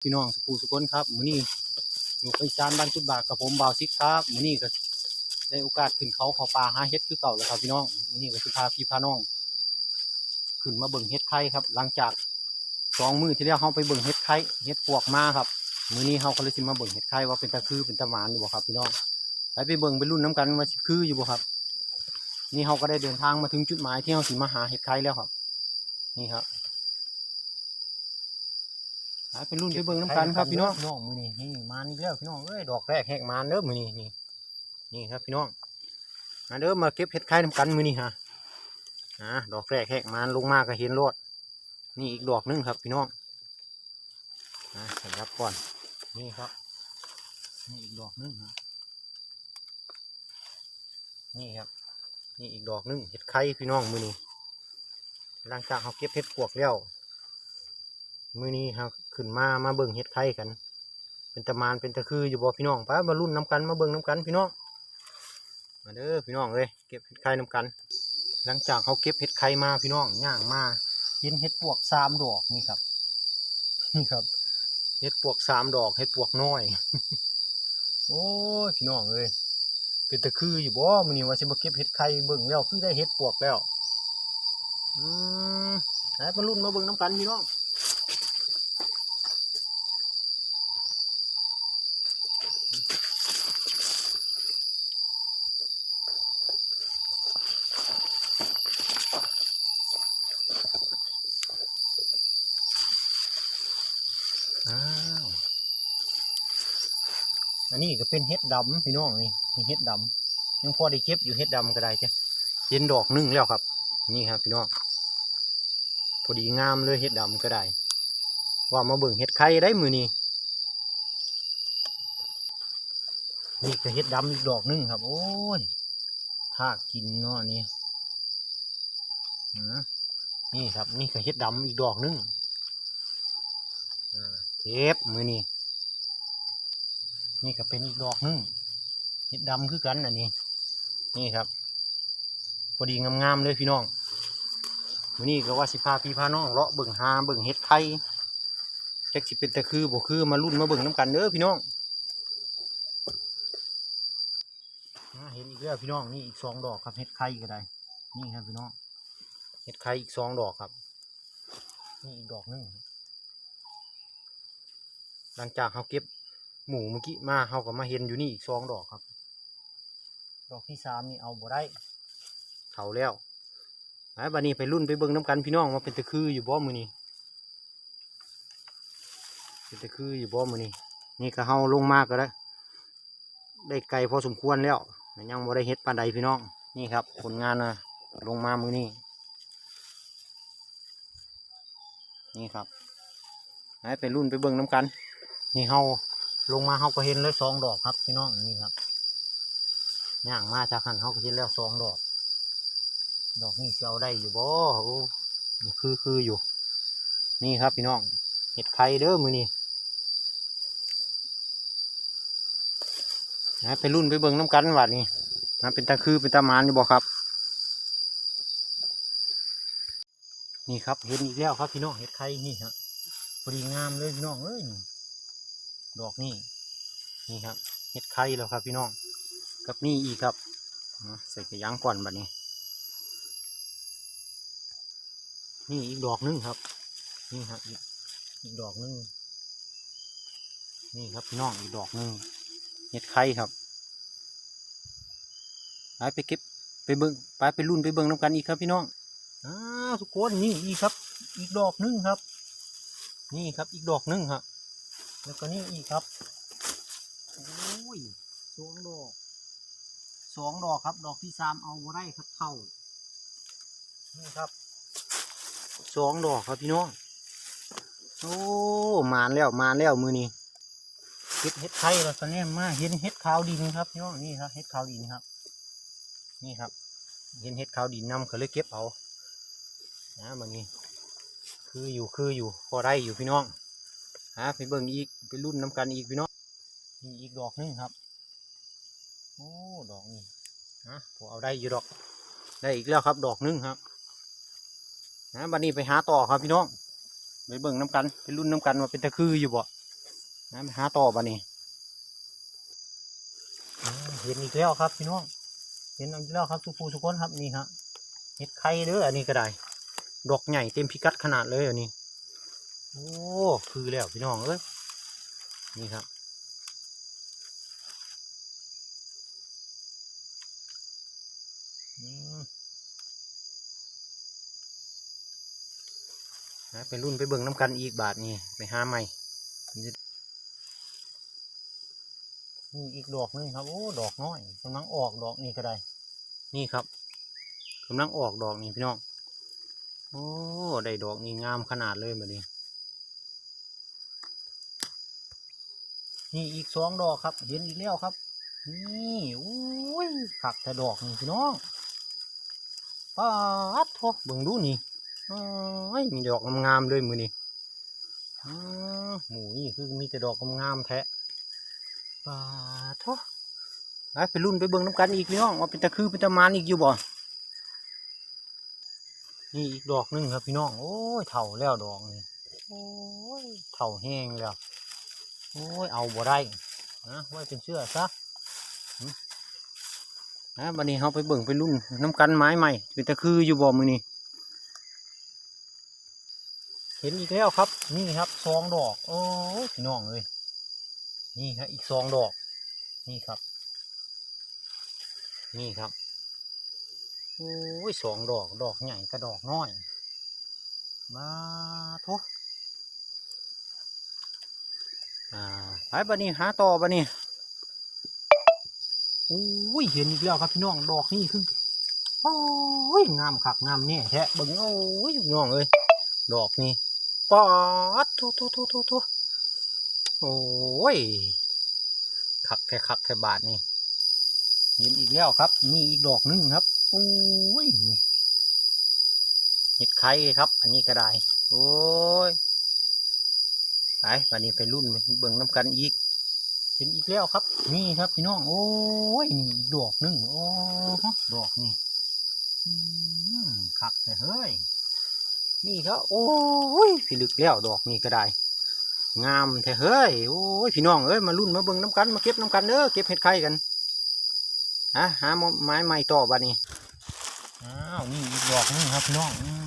พี่น้องสุภูสุคนครับมือนี้อยู่ไปชานบ้านจุดบากกับผมบ่าวซิกครับมือนี้ก็ได้โอกาสขึ้นเขาเขาป่าหาเฮ็ดคือเก่าแล้วครับพี่น้องมือนี้ก็สิพาพี่พาน้อง ขึ้นมาเบิ่งเฮ็ดไข่ครับ หลังจากสองมือที่แล้วเฮาไปเบิ่งเฮ็ดไข่เฮ็ดปวกมาครับมือนี้เฮาก็เลยสิมาเบิ่งเฮ็ดไข่ว่าเป็นตะคือเป็นตะหมานอยู่บ่ครับพี่น้องไปไปเบิ่งไปรุ่นน้กันว่าคืออยู่บ่ครับ นี่เฮาก็ได้เดินทางมาถึงจุดหมายที่เฮาสิมาหาเห็ดไข่แล้วครับ นี่ครับ หาเป็นรุ่นไปเบิ่งน้ำกันครับพี่น้องน้องมือนี่นี่มานี่แล้วพี่น้องเอ้ยดอกแรกแหกมานเด้อมือนี่นี่นี่ครับพี่น้องมาเด้อมาเก็บเห็ดไข่น้ำกันมือนี่ฮะอ่าดอกแรกแหกมานลงมาก็เห็นรดนี่อีกดอกหนึงครับพี่น้องอ่าสำรับก่อนนี่ครับนี่อีกดอกหนึงฮะนี่ครับ นี่อีกดอกหนึงเห็ดไข่พี่น้องมือนี้หลังจากเขาเก็บเห็ดปวกแล้วมือนี้เขา ขึ้นมามาเบิ่งเห็ดไข่กัน เป็นตะมานเป็นตะคืออยู่บ่พี่น้องไปมารุ่นน้ำกันมาเบิ่งน้ำกันพี่น้องมาเด้อพี่น้องเลยเก็บเห็ดไข่น้ำกัน หลังจากเขาเก็บเห็ดไข่มาพี่น้องย่างมาเห็นเห็ดปวกสามดอกนี่ครับนี่ครับเห็ดปวกสามดอกเห็ดปวกน้อย โอ้ยพี่น้องเลยเป็นตะคืออยู่บ่มื้อนี้ว่าสิมาเก็บเห็ดไข่เบิ่งแล้วคือได้เห็ดปวกแล้วอืมให้มารุ่นมาเบิ่งน้ำกันพี่น้อง ก็เป็นเห็ดดำพี่น้องนี่นี่เห็ดดำยังพอได้เก็บอยู่เห็ดดำก็ได้จ้ะเห็นดอกหนึ่งแล้วครับ นี่ครับพี่น้องพอดีงามเลยเห็ดดำก็ได้ ว่ามาเบิ่งเห็ดไข่ได้มือนี้นี่ก็เห็ดดำอีกดอกหนึงครับ โอ้ยถ้ากินเนาะนี่นี่ครับ นี่ก็เห็ดดำอีกดอกหนึงอ่าเก็บมือนี้ นี่ก็เป็นอีกดอกหนึงเห็ดดำคือกันอันนี้ นี่ครับพอดีงามๆเลยพี่น้องวันนี้ก็ว่าสิพาพี่พาน้องเลาะเบิ่งหาเบิ่งเห็ดไข่จักสิเป็นตะคือบ่คือมารุ่นมาเบิ่งน้ำกันเด้อพี่น้องเห็นอีกแล้วพี่น้องนี่อีกสองดอกครับเห็ดไข่ก็ได้นี่ครับพี่น้องเห็ดไข่อีกสองดอกครับ นี่อีกดอกหนึงหลังจากเขาเก็บ หมูเมื่อกี้มาเขาก็มาเห็นอยู่นี่อีกสองดอกครับ ดอกที่สามนี่เอาบ่ได้เขาแล้วไอ้บันนี้ไปรุ่นไปเบิ่งน้ำกันพี่น้องว่าเป็นตะคืออยู่บ่มือนี้เป็นตะคืออยู่บ่มือนี้นี่ก็เฮาลงมากก็ได้ ได้ไกลพอสมควรแล้วแต่ยังบ่ได้เฮ็ดปานใดพี่น้องนี่ครับผลงานนะลงมามือนี้นี่ครับไอ้ไปรุ่นไปเบิ่งน้ำกัน นี่เฮา ลงมาเฮาก็เห็นเลยสองดอกครับพี่น้องนี่ครับย่างมาจากหันเขาก็เห็นแล้วสองดอก ดอกนี่สิเอาได้อยู่บ่โอ้คือคืออยู่ นี่ครับพี่น้องเห็ดไข่เด้อมือนี่นะไปรุ่นไปเบิ่งน้ำกันวัดนี่นะเป็นตาคือเป็นตามานอยู่บ่ครับ นี่ครับเห็นอีกแล้วครับพี่น้องเห็ดไข่นี่ฮะพอดีงามเลยพี่น้องเอ้ย ดอกนี่นี่ครับเห็ดไข่แล้วครับพี่น้องกับนี่อีกครับใส่กระยางก่อนแบัดนี้ นี่อีกดอกหนึงครับ นี่ครับอีกดอกหนึงนี่ครับพี่น้องอีกดอกหนึงเห็ดไข่ครับไปไปเก็บไปเบิ้งไปไปรุ่นไปเบิ้งน้ำกันอีกครับพี่น้องอ้าทุกคนนี่อีกครับ อีกดอกหนึงครับ นี่ครับอีกดอกหนึงครับ แล้วก็นี่อีกครับโอ้ยสองดอกสองดอกครับ ดอกที่สามเอาบ่ได้ครับเท่านี่ครับสองดอกครับพี่น้องโอ้มานแล้วมานแล้วมือนี้เห็ดเห็ดไข่เราตอนนี้มาเห็นเห็ดขาวดินครับพี่น้องนี่ครับเห็ดขาวดินครับ นี่ครับ เห็นเห็ดขาวดินนำเขาเลยเก็บเอานะมันนี้ คืออยู่คืออยู่พอได้อยู่พี่น้อง ฮะไปเบิ่งอีกไปรุ่นน้ำกันอีกพี่น้องนี่อีกดอกหนึงครับ โอ้ดอกนี่นะผมเอาได้อยู่ดอก ได้อีกแล้วครับ ดอกหนึงครับนะบัดนี้ไปหาต่อครับพี่น้องไปเบิ่งน้ำกันไปรุ่นน้ำกันว่าเป็นตะคืออยู่บ่นะมาหาต่อบัดนี้อ่าเห็นอีกแล้วครับพี่น้องเห็นอีกแล้วครับทุกผู้ทุกคนครับนี่ฮะเห็ดไข่เด้ออันนี้ก็ได้ ดอกใหญ่เต็มพิกัดขนาดเลยอันนี้ โอ้คือแล้วพี่น้องเอ้ยนี่ครับอืมนะเป็นรุ่นไปเบิ่งน้ำกันอีกบาทนี่ไปหาใหม่นี่นี่อีกดอกหนึงครับโอ้ดอกน้อยกำลังออกดอกนี่ก็ได้ นี่ครับกำลังออกดอกนี่พี่น้องโอ้ได้ดอกนี่งามขนาดเลยแบบนี้ นี่อีกสองดอกครับ เห็นอีกแล้วครับ นี่โอ้ยขักแต่ดอกนี่พี่น้องปาดโทเบิ่งดูนี่เอ้ยมีดอกงามๆเลยมือนี่อหมูนี่คือมีแต่ดอกงามๆแท้ปาดทไปไปรุ่นไปเบิ่งน้ำกันอีกพี่น้องว่าเป็นตะคือเป็นตะมานอีกอยู่บ่นี่อีกดอกหนึงครับพี่น้อง โอ้ยเถ่าแล้วดอกนี่ โอ้ยเถ่าแห้งแล้ว โอ้ย เอาบ่ได้นะไว้เป็นเชื่อซะนะบันนี้เราไปเบิ่งไปรุ่นน้ำกันไม้ใหม่เป็นตะคืออยู่บ่มือนี่เห็นอีกแล้วครับ นี่ครับสองดอก โอ้พี่น้องเลยนี่ครับอีกสองดอก นี่ครับ นี่ครับ โอ้ยสองดอก ดอกใหญ่กับดอกน้อย มาทุ อ่าไปบันนี้หาต่อบันนี้โอ้ยเห็นอีกแล้วครับพี่น้องดอกนี่คือโอ้ยงามคักงามแน่แท้เบิ่งโอ้ยพี่น้องเอ้ยดอกนี่ปอดโทโทโทโทโทโอ้ยคักแท้คักแท้บาทนี่เห็นอีกแล้วครับนี่อีกดอกหนึงครับโอ้ยนี่เห็ดไข่ครับ อันนี้ก็ได้โอ้ยไป วันนี้ไปรุ่นเบิ่งน้ำกันอีกเห็นอีกแล้วครับ นี่ครับพี่น้องโอ้ยนี่ดอกหนึ่งโอ้ดอกนี่อืมคักเฮ้ยนี่ครับโอ้ยพี่ลึกแล้วดอกนี่ก็ได้ งามแท้เฮ้ยโอ้ยพี่น้องเอ้ยมารุ่นมาเบิ่งน้ำกันมาเก็บน้ำกันเด้อเก็บเห็ดไข่กันฮะหาไม้ใหม่ต่อบัดนี้อ้าวนี่อีกดอกนึงครับพี่น้องอ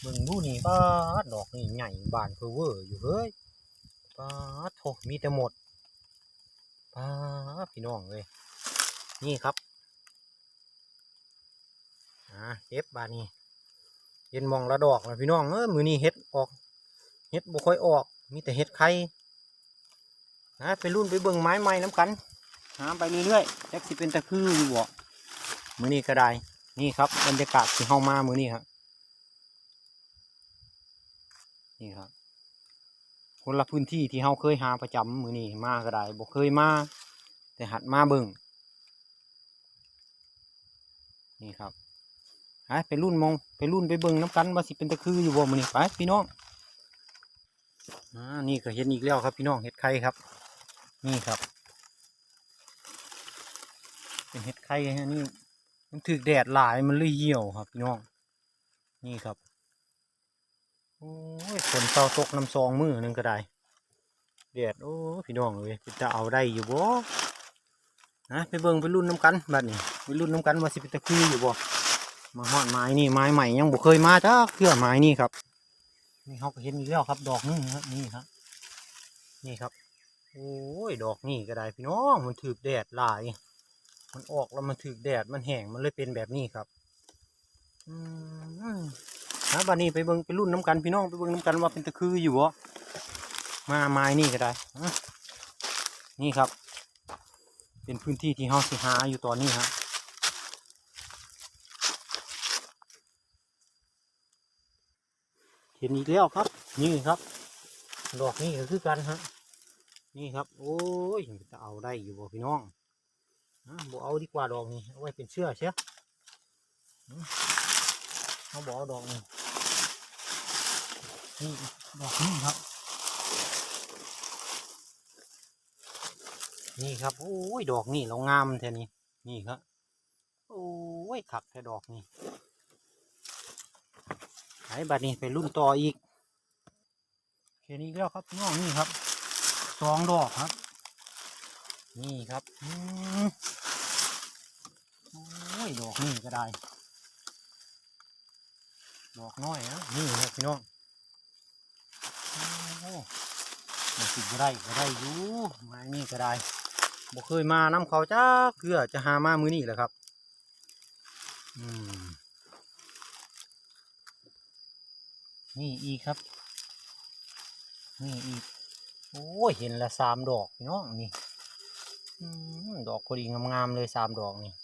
เบิ่งดูนี่ป้าดดอกนี่ใหญ่บานเพอเวอร์อยู่เฮ้ยปาดโถมีแต่หมดปาดพี่น้องเลยนี่ครับอ่าเก็บบานนี้เห็นหมองละดอกนะพี่น้องเออมือนี้เฮ็ดออกเฮ็ดบ่ค่อยออก มีแต่เฮ็ดไข่นะไปรุ่นไปเบิ่งไม้ใหม่น้ำกันหาไปเรื่อยๆแจ็คสิเป็นตะคืออยู่บ่มือนี้ก็ได้นี่ครับบรรยากาศที่เฮามามือนี้ครับ นี่ครับ คนละพื้นที่ที่เฮาเคยหาประจำมือนี้มาก็ได้บ่เคยมาแต่หัดมาเบิ่งนี่ครับไปไปรุ่นมองไปรุ่นไปเบิ่งน้ำกันว่าสิเป็นตะคืออยู่บ่มือนี้ไปพี่น้องอ่านี่ก็เห็นอีกแล้วครับพี่น้องเห็ดไข่ครับ นี่ครับ เป็นเห็ดไข่ฮะนี่มันถึกแดดหลายมันเลยเหี่ยวครับพี่น้อง นี่ครับ โอ้ยฝนเศร้าตกน้ำซองมือหนึ่งก็ได้แดดโอ้พี่น้องเลยจะเอาได้อยู่บ่นะไปเบิ่งไปรุ่นน้ำกันบัดนี้ไปรุ่นน้ำกันว่าสิเป็นตะคืออยู่บ่มาหอดไม้นี่ไม้ใหม่ยังบ่เคยมาจ้าเพื่อไม้นี่ครับนี่เขาก็เห็นอีกแล้วครับ ดอกนึงครับนี่ครับนี่ครับ โอ้ยดอกนี่ก็ได้พี่น้องมันถือแดดหลาย มันออกแล้วมันถือแดดมันแห้งมันเลยเป็นแบบนี้ครับอืม นะบัดนี้ไปเบิ่งไปรุ่นน้ำกันพี่น้องไปเบิ่งน้ำกันว่าเป็นตะคืออยู่บ่มาไม้นี่ก็ได้อะนี่ครับ เป็นพื้นที่ที่เฮาสิหาอยู่ตอนนี้ฮะเห็นอีกแล้วครับ นี่ครับ ดอกนี่ก็คือกันฮะนี่ครับ โอ้ยจะเอาได้อยู่บ่พี่น้องบ่เอาดีกว่าดอกนี้เอาไว้เป็นเชื่อเชียวเอาบอาดอกนี้ นี่ดอกนี่ครับ นี่ครับโอ้ยดอกนี่เรางามแท่นี้นี่ครับโอ้ยขักแค่ดอกนี่ไอ้บัดนี้ไปรุ่นต่ออีกแค่นี้แล้วครับน้องนี่ครับสองดอกครับ นี่ครับโอ้ยดอกนี่ก็ได้ ดอกน้อยนะนี่ครับพี่น้องโอ้โหมัน สิก็ได้ก็ได้อยู่ไม้นี่ก็ได้บ่เคยมานำเขาจ้าเพื่อจะหามามือนี่แหละครับอืมนี่อีกครับ นี่อีกโอ้เห็นละสามดอกพี่น้องนี่ดอกพอดีงามๆเลยสามดอกนี่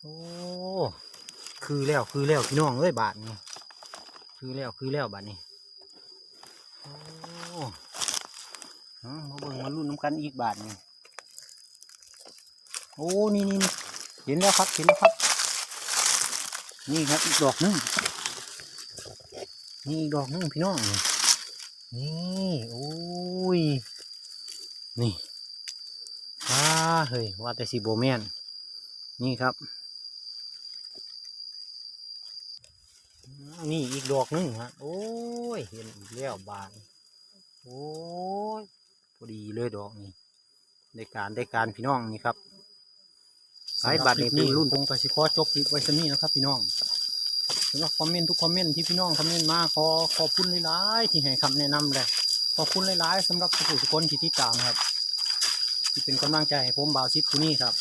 โอ้คือแล้วคือแล้วพี่น้องเอ้ยบาทนี่คือแล้วคือแล้วบาทนี่โอ้ มาเบิ่งมาลุ้นน้ำกันอีกบาทนี่โอ้นี่นี่เห็นแล้วครับเห็นแล้วครับ นี่ครับอีกดอกหนึงนี่อีกดอกหนึงพี่น้องนี่โอ้ยนี่ว้าเฮ้ยว่าแต่สิโบแมนนี่ครับ นี่อีกดอกหนึงฮะโอ้ยเห็นแล้วบานโอ้ย อดีเลยดอกนี้ได้การได้การพี่น้องนี่ครับสายบัตรนี่เป็นรุ่นคงกสิขอจบคลิปไว้สนี้นะครับ พี่น้องสำหรับคอมเมนต์ทุกคอมเมนต์ที่พี่น้องคอมเมนต์มาขอขอบคุณหลายๆที่ให้คำแนะนำเลยขอบคุณหลายๆสำหรับทุกทุกคนที่ติดตามครับ ที่เป็นกำลังใจให้ผมบ่าวซิปผู้นี้ครับ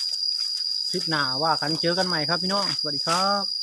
คลิปหน้าว่ากันเจอกันใหม่ครับพี่น้องสวัสดีครับ